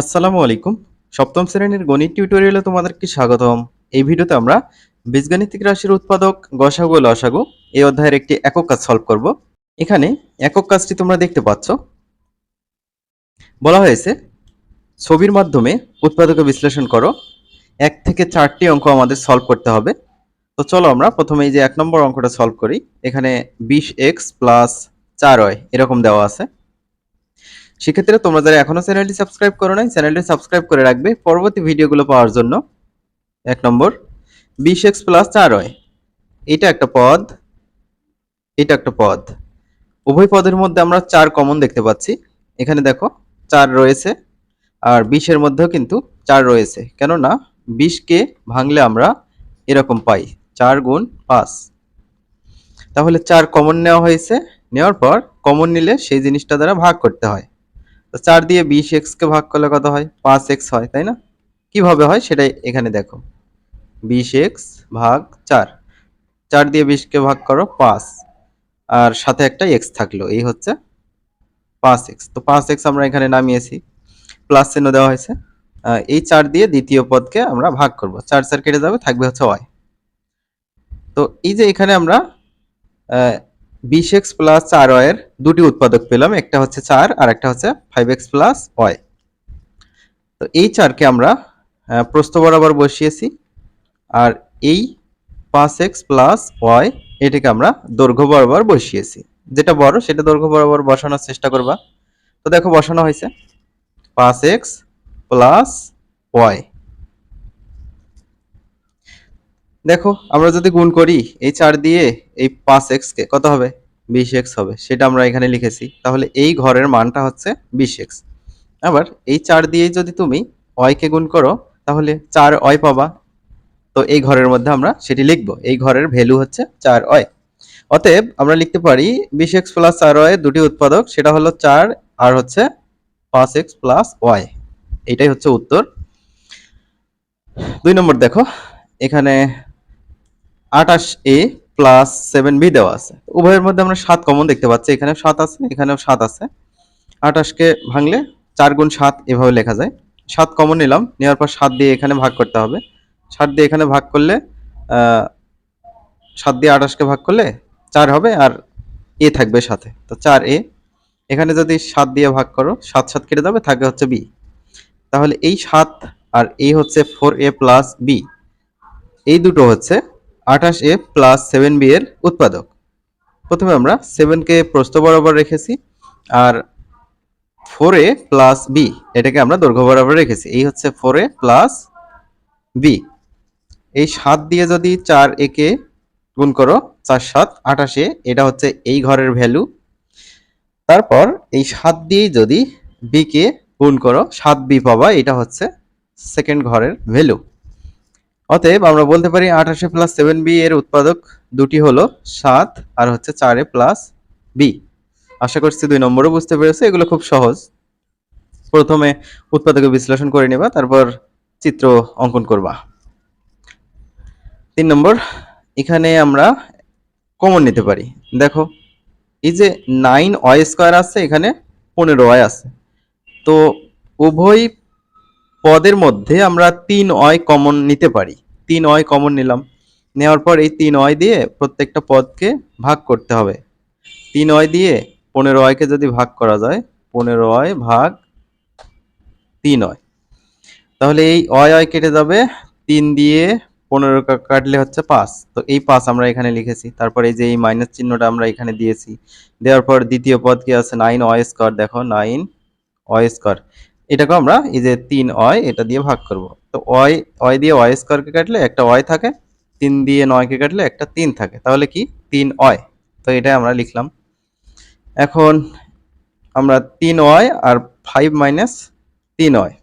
আসসালামু আলাইকুম। সপ্তম শ্রেণির গণিত টিউটোরিয়ালে তোমাদেরকে স্বাগতম। এই ভিডিওতে আমরা বীজগাণিতিক রাশির উৎপাদক গসাগু লসাগু এই অধ্যায়ের একটি একক কাজ সলভ করব। এখানে একক কাজটি তোমরা দেখতে পাচ্ছ। বলা হয়েছে, ছবির মাধ্যমে উৎপাদকে বিশ্লেষণ করো। এক থেকে চারটি অঙ্ক আমাদের সলভ করতে হবে। তো চলো আমরা প্রথমে এই যে এক নম্বর অঙ্কটা সলভ করি। এখানে বিশ এক্স প্লাস চার এরকম দেওয়া আছে। সেক্ষেত্রে তোমরা যারা এখনও চ্যানেলটি সাবস্ক্রাইব করো নাই, চ্যানেলটি সাবস্ক্রাইব করে রাখবে পরবর্তী ভিডিওগুলো পাওয়ার জন্য। এক নম্বর বিশ এক্স প্লাস চার হয় এটা একটা পদ, এটা একটা পদ। উভয় পদের মধ্যে আমরা চার কমন দেখতে পাচ্ছি। এখানে দেখো, চার রয়েছে, আর বিশের মধ্যেও কিন্তু চার রয়েছে। কেননা, বিশকে ভাঙলে আমরা এরকম পাই, চার গুণ পাঁচ। তাহলে চার কমন নেওয়া হয়েছে, নেওয়ার পর কমন নিলে সেই জিনিসটা দ্বারা ভাগ করতে হয়। চার দিয়ে বিশ এক্সকে ভাগ করলে কত হয়? পাঁচ এক্স হয়, তাই না? কীভাবে হয় সেটাই এখানে দেখো। বিশ এক্স ভাগ চার। চার দিয়ে বিশকে ভাগ করো পাঁচ। আর সাথে একটা এক্স থাকল, এই হচ্ছে পাঁচ এক্স তো পাঁচ এক্স আমরা এখানে নামিয়েছি প্লাস চিহ্ন দেওয়া হয়েছে। এই চার দিয়ে দ্বিতীয় পদকে আমরা ভাগ করব। চার চার কেটে যাবে, থাকবে হচ্ছে ওয়াই তো এই যে এখানে আমরা বিশ এক্স প্লাস চার ওয়ের দুটি উৎপাদক পেলাম। একটা হচ্ছে চার আর একটা হচ্ছে ফাইভ এক্স প্লাস ওয়াই তো এই চারকে আমরা প্রস্থ বরাবর বসিয়েছি। আর এই পাঁচ এক্স প্লাস ওয়াই এটাকে আমরা দৈর্ঘ্য বরাবর বসিয়েছি। যেটা বড়, সেটা দৈর্ঘ্য বরাবর বসানোর চেষ্টা করবা। তো দেখো, বসানো হয়েছে। পাঁচ এক্স প্লাস ওয়াই দেখো, আমরা যদি গুণ করি এই চার দিয়ে এই পাঁচ এক্স কে, কত হবে? বিশ এক্স হবে। সেটা আমরা এখানে লিখেছি। তাহলে এই ঘরের মানটা হচ্ছে বিশ এক্স আবার এই চার দিয়ে যদি তুমি ওয়াই কে গুণ করো, তাহলে চার ওয়াই পাবা। তো এই ঘরের মধ্যে আমরা সেটি লিখব। এই ঘরের ভ্যালু হচ্ছে চার ওয়াই অতএব আমরা লিখতে পারি বিশ এক্স প্লাস চার ওয়াই দুটি উৎপাদক, সেটা হলো চার, আর হচ্ছে পাঁচ এক্স প্লাস ওয়াই এটাই হচ্ছে উত্তর। দুই নম্বর দেখো, এখানে আঠাশ এ প্লাস সেভেন বি দেওয়া আছে। উভয়ের মধ্যে আমরা সাত কমন দেখতে পাচ্ছি। এখানে সাত আছে, এখানেও সাত আছে। আঠাশকে ভাঙলে চার গুণ সাত এভাবে লেখা যায়। সাত কমন নিলাম, নেওয়ার পর সাত দিয়ে এখানে ভাগ করতে হবে। সাত দিয়ে এখানে ভাগ করলে সাত দিয়ে আঠাশকে ভাগ করলে চার হবে আর এ থাকবে সাথে। তো চার এ এখানে যদি সাত দিয়ে ভাগ করো, সাত সাত কেটে যাবে থাকবে হচ্ছে বি তাহলে এই সাত আর এই হচ্ছে ফোর এ প্লাস বি এই দুটো হচ্ছে আঠাশ এ প্লাস সেভেন বি এর উৎপাদক। প্রথমে আমরা সেভেনকে প্রস্থ বরাবর রেখেছি আর ফোর এ প্লাস বি এটাকে আমরা দৈর্ঘ্য বরাবর রেখেছি। এই হচ্ছে ফোর এ প্লাস বি এই সাত দিয়ে যদি চার একে গুণ করো, চার সাত, আঠাশে এটা হচ্ছে এই ঘরের ভ্যালু তারপর এই সাত দিয়েই যদি বি কে গুণ করো, সাত বি পাবা, এটা হচ্ছে সেকেন্ড ঘরের ভ্যালু অতএব আমরা বলতে পারি আঠাশে প্লাস সেভেন বি এর উৎপাদক দুটি হলো সাত আর হচ্ছে চারে প্লাস বি আশা করছি দুই নম্বরও বুঝতে পেরেছ, এগুলো খুব সহজ। প্রথমে উৎপাদকে বিশ্লেষণ করে নেবা, তারপর চিত্র অঙ্কন করবা। তিন নম্বর, এখানে আমরা কমন নিতে পারি। দেখো, এই যে নাইন ওয়াই স্কোয়ার আছে, এখানে পনেরো ওয়াই আছে। তো উভয় পদের মধ্যে আমরা তিন অয় কমন নিতে পারি। তিন অয় কমন নিলাম। নেওয়ার পর এই তিন অয় দিয়ে প্রত্যেকটা পদকে ভাগ করতে হবে। তিন অয় দিয়ে পনেরো অয়কে যদি ভাগ করা যায়, পনেরো অয় ভাগ তিন অয়। তাহলে এই অয় অয় কেটে যাবে। তিন দিয়ে পনেরো কাটলে হচ্ছে পাঁচ। তো এই পাঁচ আমরা এখানে লিখেছি। তারপর এই যে এই মাইনাস চিহ্নটা আমরা এখানে দিয়েছি। দেওয়ার পর দ্বিতীয় পদ কি আছে? নাইন অয় স্কোয়ার দেখো নাইন অয় স্কোয়ার এটাকে আমরা এই যে তিন অয় এটা দিয়ে ভাগ করব। তো অয় অয় দিয়ে অয় স্কোয়ারকে কাটলে একটা অয় থাকে, তিন দিয়ে নয়কে কাটলে একটা তিন থাকে। তাহলে কি? তিন অয় তো এটাই আমরা লিখলাম। এখন আমরা তিন অয় আর ফাইভ মাইনাস তিন অয়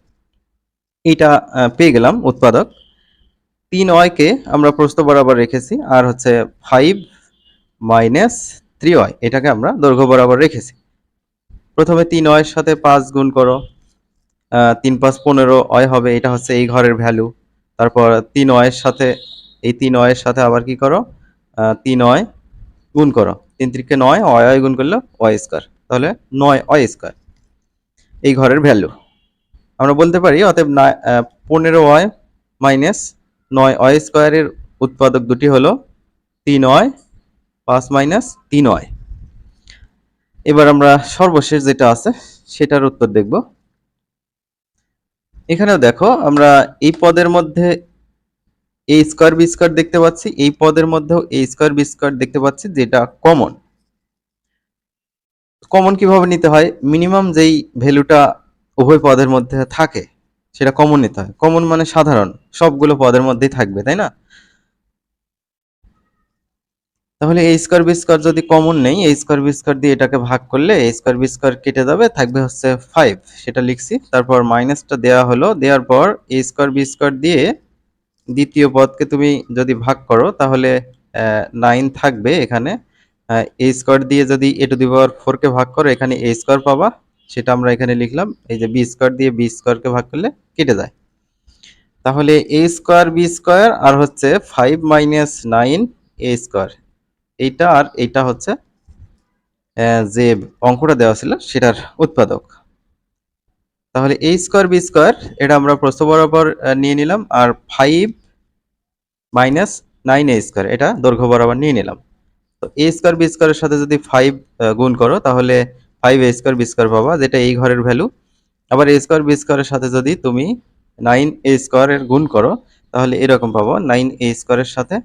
এটা পেয়ে গেলাম উৎপাদক। তিন অয়কে আমরা প্রস্থ বরাবর রেখেছি আর হচ্ছে ফাইভ মাইনাস থ্রি অয় এটাকে আমরা দৈর্ঘ্য বরাবর রেখেছি। প্রথমে তিন অয়ের সাথে পাঁচ গুণ করো। তিন পাঁচ পনেরো অয় হবে, এটা হচ্ছে এই ঘরের ভ্যালু তারপর তিন অয়ের সাথে, এই তিন অয়ের সাথে আবার কি করো? তিন অয় গুণ করো। তিন ত্রিকে নয়, অয় অয় গুণ করলে অয় স্কোয়ার তাহলে নয় অয় স্কোয়ার এই ঘরের ভ্যালু আমরা বলতে পারি, অতএব পনেরো ওয়াই মাইনাস নয় অয় স্কোয়ারের উৎপাদক দুটি হলো তিন অয় পাঁচ মাইনাস তিন অয়। এবার আমরা সর্বশেষ যেটা আছে, সেটার উত্তর দেখব। এখানেও দেখো, আমরা এই পদের মধ্যে এ স্কোয়ার বি স্কোয়ার দেখতে পাচ্ছি, এই পদের মধ্যেও এ স্কোয়ার বি স্কোয়ার দেখতে পাচ্ছি, যেটা কমন কমন কীভাবে নিতে হয়? মিনিমাম যেই ভ্যালুটা উভয় পদের মধ্যে থাকে, সেটা কমন নিতে হয়। কমন মানে সাধারণ, সবগুলো পদের মধ্যেই থাকবে, তাই না? তাহলে এই স্কোয়ার বি স্কোয়ার যদি কমন নেই এই স্কোয়ার বি স্কোয়ার দিয়ে এটাকে ভাগ করলে এই স্কোয়ার বি স্কোয়ার কেটে যাবে, থাকবে হচ্ছে ফাইভ সেটা লিখছি। তারপর মাইনাসটা দেওয়া হলো, দেওয়ার পর এই স্কোয়ার বি স্কোয়ার দিয়ে দ্বিতীয় পদকে তুমি যদি ভাগ করো, তাহলে নাইন থাকবে এখানে। এই স্কোয়ার দিয়ে যদি এ টু দি পাওয়ার ফোরকে ভাগ করো, এখানে এ স্কোয়ার পাবা, সেটা আমরা এখানে লিখলাম। এই যে বি স্কোয়ার দিয়ে বি স্কোয়ারকে ভাগ করলে কেটে যায়। তাহলে এ স্কোয়ার বি স্কোয়ার আর হচ্ছে five minus nine A square এইটা আর এইটা হচ্ছে যে অঙ্কটা দেওয়া ছিল সেটার উৎপাদক। তাহলে এ স্কোয়ার বি স্কোয়ার এটা আমরা প্রস্থ বরাবর নিয়ে নিলাম, আর five minus nine A square এটা দৈর্ঘ্য বরাবর নিয়ে নিলাম। তো এ স্কোয়ার বি স্কোয়ারের সাথে যদি ফাইভ গুণ করো, তাহলে five A square B square পাবা, যেটা এই ঘরের ভ্যালু আবার এ স্কোয়ার বি স্কোয়ারের সাথে যদি তুমি নাইন এ স্কোয়ারের গুণ করো, তাহলে এরকম পাবো নাইন এ স্কোয়ারের সাথে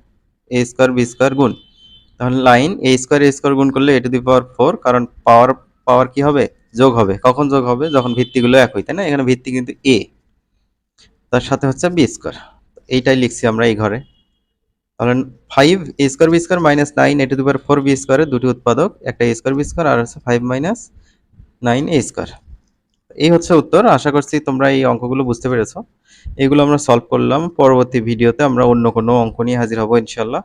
এ স্কোয়ার বি স্কোয়ার গুণ। তাহলে line A square A square গুণ করলে এ টু দি পাওয়ার ফোর কারণ পাওয়ার পাওয়ার কি হবে? যোগ হবে। কখন যোগ হবে? যখন ভিত্তিগুলো এক তাই না? এখানে ভিত্তি কিন্তু এ তার সাথে হচ্ছে বি স্কোয়ার এইটাই লিখছি আমরা এই ঘরে। তাহলে five A square B square minus nine A to the power four B স্কোয়ারের দুটি উৎপাদক, একটা এ স্কোয়ার বি স্কোয়ার আর হচ্ছে five minus nine A square এই হচ্ছে উত্তর। আশা করছি তোমরা এই অঙ্কগুলো বুঝতে পেরেছ। এগুলো আমরা সলভ করলাম। পরবর্তী ভিডিওতে আমরা অন্য কোনো অঙ্ক নিয়ে হাজির হব ইনশাল্লাহ